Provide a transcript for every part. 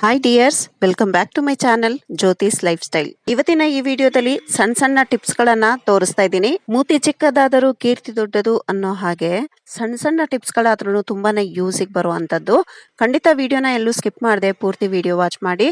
Hi dears welcome back to my channel Jyothi's lifestyle ಇವತ್ತಿನ ಈ ವಿಡಿಯೋದಲ್ಲಿ ಸಣ್ಣ ಸಣ್ಣ ಟಿಪ್ಸ್ ಗಳನ್ನ ತೋರಿಸ್ತಾ ಇದ್ದೀನಿ. ಮೂತಿ ಚಿಕ್ಕದಾದರೂ ಕೀರ್ತಿ ದೊಡ್ಡದು ಅನ್ನೋ ಹಾಗೆ ಸಣ್ಣ ಸಣ್ಣ ಟಿಪ್ಸ್ ಗಳಾದ್ರೂ ತುಂಬಾನೇ ಯೂಸಿಗೆ ಬರುವಂತದ್ದು. ಖಂಡಿತ ವಿಡಿಯೋನ ಎಲ್ಲೂ ಸ್ಕಿಪ್ ಮಾಡದೆ ಪೂರ್ತಿ ವಿಡಿಯೋ ವಾಚ್ ಮಾಡಿ.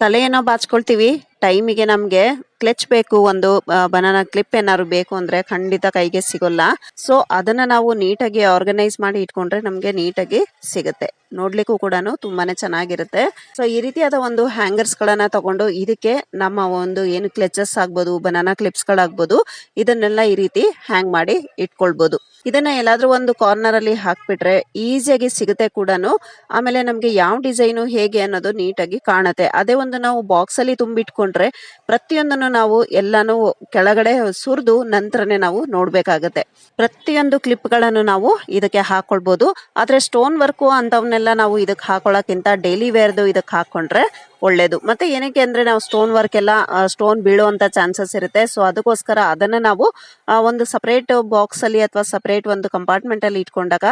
ತಲೆ ಏನೋ ಬಾಚ್ಕೊಳ್ತೀವಿ, ಟೈಮಿಗೆ ನಮ್ಗೆ ಕ್ಲೆಚ್ ಬೇಕು ಒಂದು ಬನಾನಾ ಕ್ಲಿಪ್ ಏನಾದ್ರು ಬೇಕು ಅಂದ್ರೆ ಖಂಡಿತ ಕೈಗೆ ಸಿಗೋಲ್ಲ. ಸೊ ಅದನ್ನ ನಾವು ನೀಟಾಗಿ ಆರ್ಗನೈಸ್ ಮಾಡಿ ಇಟ್ಕೊಂಡ್ರೆ ನಮಗೆ ನೀಟಾಗಿ ಸಿಗುತ್ತೆ. ನೋಡ್ಲಿಕ್ಕೂ ಕೂಡ ತುಂಬಾನೇ ಚೆನ್ನಾಗಿರುತ್ತೆ. ಸೊ ಈ ರೀತಿಯಾದ ಒಂದು ಹ್ಯಾಂಗರ್ಸ್ ಗಳನ್ನ ತಗೊಂಡು ಇದಕ್ಕೆ ನಮ್ಮ ಒಂದು ಏನು ಕ್ಲೆಚಸ್ ಆಗ್ಬೋದು ಬನಾನಾ ಕ್ಲಿಪ್ಸ್ ಗಳಾಗ್ಬೋದು, ಇದನ್ನೆಲ್ಲ ಈ ರೀತಿ ಹ್ಯಾಂಗ್ ಮಾಡಿ ಇಟ್ಕೊಳ್ಬೋದು. ಇದನ್ನ ಎಲ್ಲಾದ್ರೂ ಒಂದು ಕಾರ್ನರ್ ಅಲ್ಲಿ ಹಾಕ್ಬಿಟ್ರೆ ಈಸಿಯಾಗಿ ಸಿಗುತ್ತೆ ಕೂಡ ಆಮೇಲೆ ನಮ್ಗೆ ಯಾವ ಡಿಸೈನು ಹೇಗೆ ಅನ್ನೋದು ನೀಟಾಗಿ ಕಾಣುತ್ತೆ. ಅದೇ ಒಂದು ನಾವು ಬಾಕ್ಸ್ ಅಲ್ಲಿ ತುಂಬಿಟ್ಕೊಂಡ್ರೆ ಪ್ರತಿಯೊಂದನ್ನು ನಾವು ಎಲ್ಲಾನು ಕೆಳಗಡೆ ಸುರಿದು ನಂತರನೇ ನಾವು ನೋಡ್ಬೇಕಾಗತ್ತೆ. ಪ್ರತಿಯೊಂದು ಕ್ಲಿಪ್ಗಳನ್ನು ನಾವು ಇದಕ್ಕೆ ಹಾಕೊಳ್ಬಹುದು ಆದ್ರೆ ಸ್ಟೋನ್ ವರ್ಕು ಅಂತವನ್ನೆಲ್ಲ ನಾವು ಇದಕ್ಕೆ ಹಾಕೊಳಕ್ಕಿಂತ ಡೈಲಿ ವೇರ್ದು ಇದಕ್ಕೆ ಹಾಕೊಂಡ್ರೆ ಒಳ್ಳೇದು. ಮತ್ತೆ ಏನಕ್ಕೆ ಅಂದ್ರೆ ನಾವು ಸ್ಟೋನ್ ವರ್ಕ್ ಎಲ್ಲ ಸ್ಟೋನ್ ಬೀಳುವಂಥ ಚಾನ್ಸಸ್ ಇರುತ್ತೆ. ಸೊ ಅದಕ್ಕೋಸ್ಕರ ಅದನ್ನ ನಾವು ಒಂದು ಸಪ್ರೇಟ್ ಬಾಕ್ಸ್ ಅಲ್ಲಿ ಅಥವಾ ಸಪ್ರೇಟ್ ಒಂದು ಕಂಪಾರ್ಟ್ಮೆಂಟ್ ಅಲ್ಲಿ ಇಟ್ಕೊಂಡಾಗ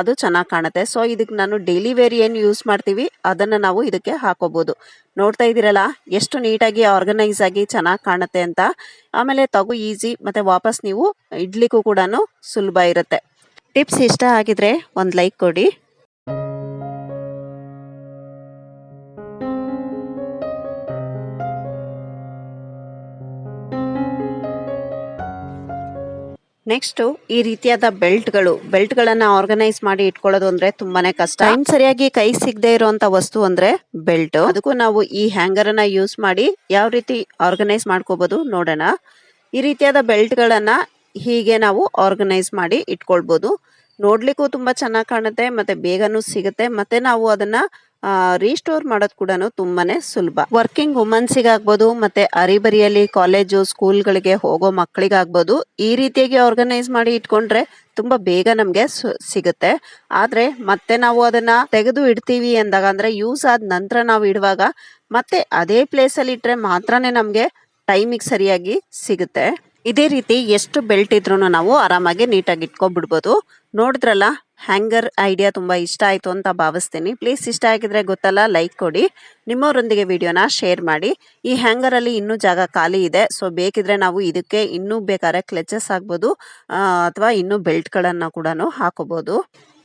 ಅದು ಚೆನ್ನಾಗಿ ಕಾಣುತ್ತೆ. ಸೊ ಇದಕ್ಕೆ ನಾನು ಡೈಲಿ ವೇರ್ ಏನು ಯೂಸ್ ಮಾಡ್ತೀವಿ, ಅದನ್ನ ನಾವು ಇದಕ್ಕೆ ಹಾಕೋಬಹುದು ನೋಡ್ತಾ ಇದ್ದೀರಲ್ಲ, ಎಷ್ಟು ನೀಟಾಗಿ ಆರ್ಗನೈಸ್ ಆಗಿ ಚೆನ್ನಾಗಿ ಕಾಣುತ್ತೆ ಅಂತ. ಆಮೇಲೆ ತಗು ಈಸಿ ಮತ್ತೆ ವಾಪಸ್ ನೀವು ಇಡ್ಲಿಕ್ಕೂ ಕೂಡ ಸುಲಭ ಇರುತ್ತೆ. ಟಿಪ್ಸ್ ಇಷ್ಟ ಆಗಿದ್ರೆ ಒಂದು ಲೈಕ್ ಕೊಡಿ. ನೆಕ್ಸ್ಟ್ ಈ ರೀತಿಯಾದ ಬೆಲ್ಟ್ಗಳು, ಬೆಲ್ಟ್ಗಳನ್ನ ಆರ್ಗನೈಸ್ ಮಾಡಿ ಇಟ್ಕೊಳ್ಳೋದು ಅಂದ್ರೆ ತುಂಬಾನೇ ಕಷ್ಟ. ಟೈಮ್ ಸರಿಯಾಗಿ ಕೈ ಸಿಗದೆ ಇರುವಂತ ವಸ್ತು ಅಂದ್ರೆ ಬೆಲ್ಟ್. ಅದಕ್ಕೂ ನಾವು ಈ ಹ್ಯಾಂಗರ್ ಅನ್ನ ಯೂಸ್ ಮಾಡಿ ಯಾವ ರೀತಿ ಆರ್ಗನೈಸ್ ಮಾಡ್ಕೋಬಹುದು ನೋಡೋಣ. ಈ ರೀತಿಯಾದ ಬೆಲ್ಟ್ಗಳನ್ನ ಹೀಗೆ ನಾವು ಆರ್ಗನೈಸ್ ಮಾಡಿ ಇಟ್ಕೊಳ್ಬಹುದು ನೋಡ್ಲಿಕ್ಕೂ ತುಂಬಾ ಚೆನ್ನಾಗಿ ಕಾಣುತ್ತೆ, ಮತ್ತೆ ಬೇಗನೂ ಸಿಗುತ್ತೆ, ಮತ್ತೆ ನಾವು ಅದನ್ನ ರೀಸ್ಟೋರ್ ಮಾಡೋದು ಕೂಡ ತುಂಬಾನೇ ಸುಲಭ. ವರ್ಕಿಂಗ್ ವುಮನ್ಸಿಗಾಗ್ಬೋದು ಮತ್ತೆ ಅರಿಬರಿಯಲ್ಲಿ ಕಾಲೇಜು ಸ್ಕೂಲ್ಗಳಿಗೆ ಹೋಗೋ ಮಕ್ಕಳಿಗಾಗ್ಬೋದು ಈ ರೀತಿಯಾಗಿ ಆರ್ಗನೈಸ್ ಮಾಡಿ ಇಟ್ಕೊಂಡ್ರೆ ತುಂಬಾ ಬೇಗ ನಮಗೆ ಸಿಗುತ್ತೆ. ಆದ್ರೆ ಮತ್ತೆ ನಾವು ಅದನ್ನ ತೆಗೆದು ಇಡ್ತೀವಿ ಅಂದಾಗ ಅಂದ್ರೆ ಯೂಸ್ ಆದ ನಂತರ ನಾವು ಇಡುವಾಗ ಮತ್ತೆ ಅದೇ ಪ್ಲೇಸ್ ಅಲ್ಲಿ ಇಟ್ರೆ ಮಾತ್ರನೇ ನಮ್ಗೆ ಟೈಮಿಗೆ ಸರಿಯಾಗಿ ಸಿಗುತ್ತೆ. ಇದೇ ರೀತಿ ಎಷ್ಟು ಬೆಲ್ಟ್ ಇದ್ರೂ ನಾವು ಆರಾಮಾಗಿ ನೀಟಾಗಿ ಇಟ್ಕೊಬಿಡ್ಬೋದು. ನೋಡಿದ್ರಲ್ಲ, ಹ್ಯಾಂಗರ್ ಐಡಿಯಾ ತುಂಬಾ ಇಷ್ಟ ಆಯಿತು ಅಂತ ಭಾವಿಸ್ತೀನಿ. ಪ್ಲೀಸ್ ಇಷ್ಟ ಆಗಿದ್ರೆ ಗೊತ್ತಲ್ಲ, ಲೈಕ್ ಕೊಡಿ. ನಿಮ್ಮವರೊಂದಿಗೆ ವಿಡಿಯೋನ ಶೇರ್ ಮಾಡಿ. ಈ ಹ್ಯಾಂಗರ್ ಅಲ್ಲಿ ಇನ್ನೂ ಜಾಗ ಖಾಲಿ ಇದೆ. ಸೊ, ಬೇಕಿದ್ರೆ ನಾವು ಇದಕ್ಕೆ ಇನ್ನೂ ಬೇಕಾದ್ರೆ ಕ್ಲಚಸ್ ಆಗ್ಬೋದು ಅಥವಾ ಇನ್ನೂ ಬೆಲ್ಟ್ಗಳನ್ನು ಕೂಡ ಹಾಕೋಬಹುದು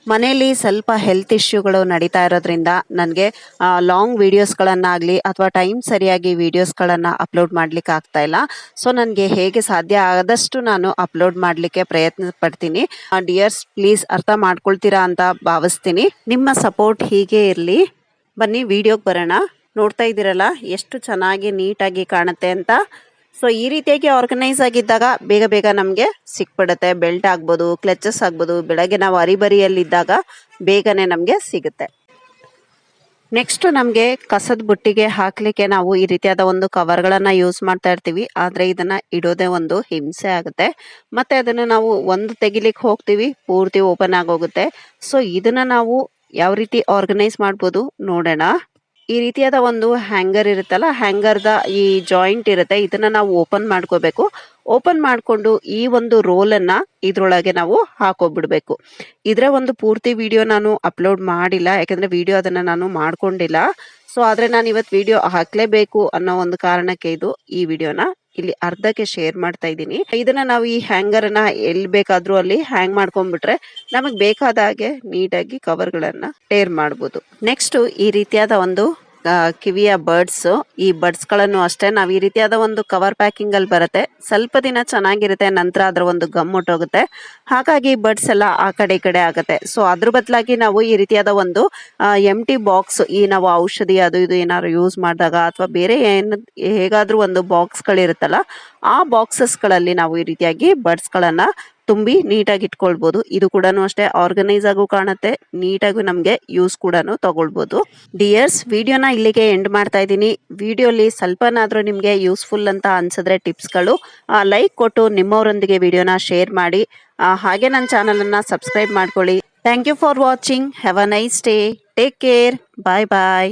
ಮನೆಯಲ್ಲಿ ಸ್ವಲ್ಪ ಹೆಲ್ತ್ ಇಶ್ಯೂಗಳು ನಡೀತಾ ಇರೋದ್ರಿಂದ ನನಗೆ ಲಾಂಗ್ ವೀಡಿಯೋಸ್ಗಳನ್ನಾಗಲಿ ಅಥವಾ ಟೈಮ್ ಸರಿಯಾಗಿ ವೀಡಿಯೋಸ್ಗಳನ್ನು ಅಪ್ಲೋಡ್ ಮಾಡ್ಲಿಕ್ಕೆ ಆಗ್ತಾ ಇಲ್ಲ. ಸೊ ನನಗೆ ಹೇಗೆ ಸಾಧ್ಯ ಆದಷ್ಟು ನಾನು ಅಪ್ಲೋಡ್ ಮಾಡಲಿಕ್ಕೆ ಪ್ರಯತ್ನ ಪಡ್ತೀನಿ. ಡಿಯರ್ಸ್ ಪ್ಲೀಸ್ ಅರ್ಥ ಮಾಡ್ಕೊಳ್ತೀರಾ ಅಂತ ಭಾವಿಸ್ತೀನಿ. ನಿಮ್ಮ ಸಪೋರ್ಟ್ ಹೀಗೆ ಇರಲಿ. ಬನ್ನಿ ವಿಡಿಯೋಗೆ ಬರೋಣ. ನೋಡ್ತಾ ಇದ್ದೀರಲ್ಲ, ಎಷ್ಟು ಚೆನ್ನಾಗಿ ನೀಟಾಗಿ ಕಾಣುತ್ತೆ ಅಂತ. ಸೊ ಈ ರೀತಿಯಾಗಿ ಆರ್ಗನೈಸ್ ಆಗಿದ್ದಾಗ ಬೇಗ ಬೇಗ ನಮಗೆ ಸಿಕ್ಬಿಡುತ್ತೆ. ಬೆಲ್ಟ್ ಆಗ್ಬೋದು ಕ್ಲಚಸ್ ಆಗ್ಬೋದು ಬೆಳಗ್ಗೆ ನಾವು ಅರಿಬರಿಯಲ್ಲಿದ್ದಾಗ ಬೇಗನೆ ನಮಗೆ ಸಿಗುತ್ತೆ. ನೆಕ್ಸ್ಟ್ ನಮಗೆ ಕಸದ ಬುಟ್ಟಿಗೆ ಹಾಕ್ಲಿಕ್ಕೆ ನಾವು ಈ ರೀತಿಯಾದ ಒಂದು ಕವರ್ಗಳನ್ನು ಯೂಸ್ ಮಾಡ್ತಾ ಇರ್ತೀವಿ. ಆದ್ರೆ ಇದನ್ನ ಇಡೋದೇ ಒಂದು ಹಿಂಸೆ ಆಗುತ್ತೆ. ಮತ್ತೆ ಅದನ್ನ ನಾವು ಒಂದು ತೆಗಿಲಿಕ್ಕೆ ಹೋಗ್ತೀವಿ, ಪೂರ್ತಿ ಓಪನ್ ಆಗೋಗುತ್ತೆ. ಸೊ ಇದನ್ನ ನಾವು ಯಾವ ರೀತಿ ಆರ್ಗನೈಸ್ ಮಾಡ್ಬೋದು ನೋಡೋಣ. ಈ ರೀತಿಯಾದ ಒಂದು ಹ್ಯಾಂಗರ್ ಇರುತ್ತಲ್ಲ, ಹ್ಯಾಂಗರ್ದ ಈ ಜಾಯಿಂಟ್ ಇರುತ್ತೆ. ಇದನ್ನ ನಾವು ಓಪನ್ ಮಾಡ್ಕೋಬೇಕು. ಓಪನ್ ಮಾಡಿಕೊಂಡು ಈ ಒಂದು ರೋಲನ್ನು ಇದರೊಳಗೆ ನಾವು ಹಾಕೋಬಿಡ್ಬೇಕು. ಇದರ ಒಂದು ಪೂರ್ತಿ ವಿಡಿಯೋ ನಾನು ಅಪ್ಲೋಡ್ ಮಾಡಿಲ್ಲ, ಯಾಕಂದ್ರೆ ವಿಡಿಯೋ ಅದನ್ನ ನಾನು ಮಾಡ್ಕೊಂಡಿಲ್ಲ. ಸೊ, ಆದ್ರೆ ನಾನು ಇವತ್ತು ವಿಡಿಯೋ ಹಾಕಲೇಬೇಕು ಅನ್ನೋ ಒಂದು ಕಾರಣಕ್ಕೆ ಇದು ಈ ವಿಡಿಯೋನ ಇಲ್ಲಿ ಅರ್ಧಕ್ಕೆ ಶೇರ್ ಮಾಡ್ತಾ ಇದ್ದೀನಿ. ಇದನ್ನ ನಾವು ಈ ಹ್ಯಾಂಗರ್ ಅನ್ನ ಎಲ್ಲಿ ಬೇಕಾದ್ರೂ ಅಲ್ಲಿ ಹ್ಯಾಂಗ್ ಮಾಡ್ಕೊಂಡ್ಬಿಟ್ರೆ ನಮಗ್ ಬೇಕಾದ ಹಾಗೆ ನೀಟಾಗಿ ಕವರ್ ಗಳನ್ನ ಟೇರ್ ಮಾಡ್ಬೋದು. ನೆಕ್ಸ್ಟ್ ಈ ರೀತಿಯಾದ ಒಂದು ಕಿವಿಯ ಬರ್ಡ್ಸ್ ಈ ಬರ್ಡ್ಸ್ಗಳನ್ನು ಅಷ್ಟೇ ನಾವು ಈ ರೀತಿಯಾದ ಒಂದು ಕವರ್ ಪ್ಯಾಕಿಂಗ್ ಅಲ್ಲಿ ಬರುತ್ತೆ. ಸ್ವಲ್ಪ ದಿನ ಚೆನ್ನಾಗಿರುತ್ತೆ, ನಂತರ ಅದರ ಒಂದು ಗಮ್ ಹೊಟ್ಟೋಗುತ್ತೆ ಹಾಗಾಗಿ ಬರ್ಡ್ಸ್ ಎಲ್ಲ ಆ ಕಡೆ ಈ ಕಡೆ ಆಗುತ್ತೆ. ಸೊ ಅದ್ರ ಬದಲಾಗಿ ನಾವು ಈ ರೀತಿಯಾದ ಒಂದು ಎಂ ಟಿ ಬಾಕ್ಸ್ ಈ ನಾವು ಔಷಧಿ ಅದು ಇದು ಏನಾದ್ರು ಯೂಸ್ ಮಾಡಿದಾಗ ಅಥವಾ ಬೇರೆ ಏನು, ಹೇಗಾದ್ರೂ ಒಂದು ಬಾಕ್ಸ್ ಗಳಿರುತ್ತಲ್ಲ, ಆ ಬಾಕ್ಸಸ್ಗಳಲ್ಲಿ ನಾವು ಈ ರೀತಿಯಾಗಿ ಬರ್ಡ್ಸ್ ಗಳನ್ನ ತುಂಬಿ ನೀಟಾಗಿ ಇಟ್ಕೊಳ್ಬಹುದು ಇದು ಕೂಡ ಅಷ್ಟೇ ಆರ್ಗನೈಸ್ ಆಗು ಕಾಣುತ್ತೆ. ನೀಟಾಗಿ ನಮಗೆ ಯೂಸ್ ಕೂಡ ತಗೊಳ್ಬಹುದು ಡಿಯರ್ಸ್ ವಿಡಿಯೋನ ಇಲ್ಲಿಗೆ ಎಂಡ್ ಮಾಡ್ತಾ ಇದ್ದೀನಿ. ವಿಡಿಯೋಲಿ ಸ್ವಲ್ಪನಾದ್ರೂ ನಿಮಗೆ ಯೂಸ್ಫುಲ್ ಅಂತ ಅನ್ಸಿದ್ರೆ ಟಿಪ್ಸ್ಗಳು ಲೈಕ್ ಕೊಟ್ಟು ನಿಮ್ಮವರೊಂದಿಗೆ ವಿಡಿಯೋನ ಶೇರ್ ಮಾಡಿ. ಹಾಗೆ ನನ್ನ ಚಾನಲ್ ಅನ್ನ ಸಬ್ಸ್ಕ್ರೈಬ್ ಮಾಡ್ಕೊಳ್ಳಿ. Thank you for watching have a nice day take care bye bye